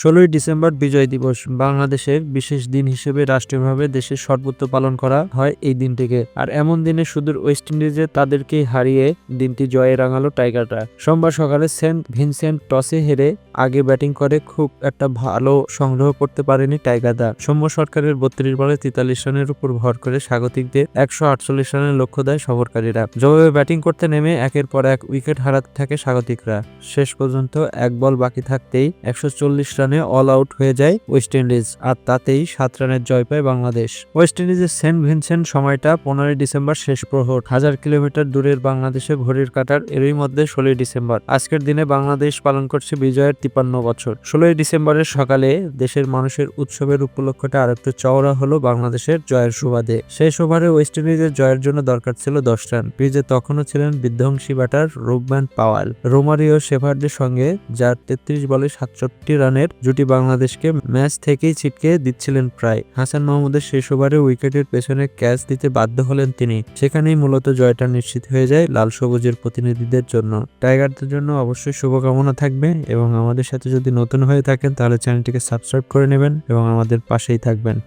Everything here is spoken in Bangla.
ষোলোই ডিসেম্বর বিজয় দিবস। বাংলাদেশের বিশেষ দিন হিসেবে রাষ্ট্রীয়ভাবে দেশের সর্বত্র পালন করা হয় এই দিনটিকে। আর এমন দিনে সুদূর ওয়েস্ট ইন্ডিজে তাদেরকেই হারিয়ে দিনটি জয়ে রাঙালো টাইগাররা। সোমবার সকালে সেন্ট ভিনসেন্ট টসে হেরে আগে ব্যাটিং করে খুব একটা ভালো সংগ্রহ করতে পারেনি টাইগাররা। সৌম্য সরকারের বত্রিশ বলে তেতাল্লিশ রানের উপর ভর করে স্বাগতিকদের একশো আটচল্লিশ রানের লক্ষ্য দেয় সফরকারীরা। জবাবে ব্যাটিং করতে নেমে একের পর এক উইকেট হারাতে থাকে স্বাগতিকরা। শেষ পর্যন্ত এক বল বাকি থাকতেই একশো চল্লিশ রানে অল আউট হয়ে যায় ওয়েস্ট ইন্ডিজ আর তাতেই সাত রানের জয় পায় বাংলাদেশ। ওয়েস্ট ইন্ডিজের সেন্ট ভিনসেন্ট সময়টা পনেরোই ডিসেম্বর শেষ প্রহর, হাজার কিলোমিটার দূরের বাংলাদেশে ঘড়ির কাটার, এরই মধ্যে ষোলোই ডিসেম্বর। আজকের দিনে বাংলাদেশ পালন করছে বিজয়ের তিপান্ন বছর। ষোলোই ডিসেম্বরের সকালে দেশের মানুষের উৎসবের উপলক্ষটা আর একটু চওড়া হলো বাংলাদেশের জয়ের সুবাদে। শেষ ওভারে ওয়েস্ট ইন্ডিজের জয়ের জন্য দরকার ছিল দশ রান। ক্রিজে তখনও ছিলেন বিধ্বংসী ব্যাটার রুবম্যান পাওয়াল। রোমারিও শেফার্ডের সঙ্গে, যার তেত্রিশ বলে সাতষট্টি রানের জুটি বাংলাদেশকে ম্যাচ থেকেই ছিটকে দিচ্ছিলেন প্রায়। হাসান মাহমুদের শেষ ওভারে উইকেটের পেছনে ক্যাচ দিতে বাধ্য হলেন তিনি। সেখানেই মূলত জয়টা নিশ্চিত হয়ে যায় লাল সবুজের প্রতিনিধিদের জন্য। টাইগারদের জন্য অবশ্যই শুভকামনা থাকবে এবং আমাদের সাথে যদি নতুন হয়ে থাকেন তাহলে চ্যানেলটিকে সাবস্ক্রাইব করে নেবেন এবং আমাদের পাশেই থাকবেন।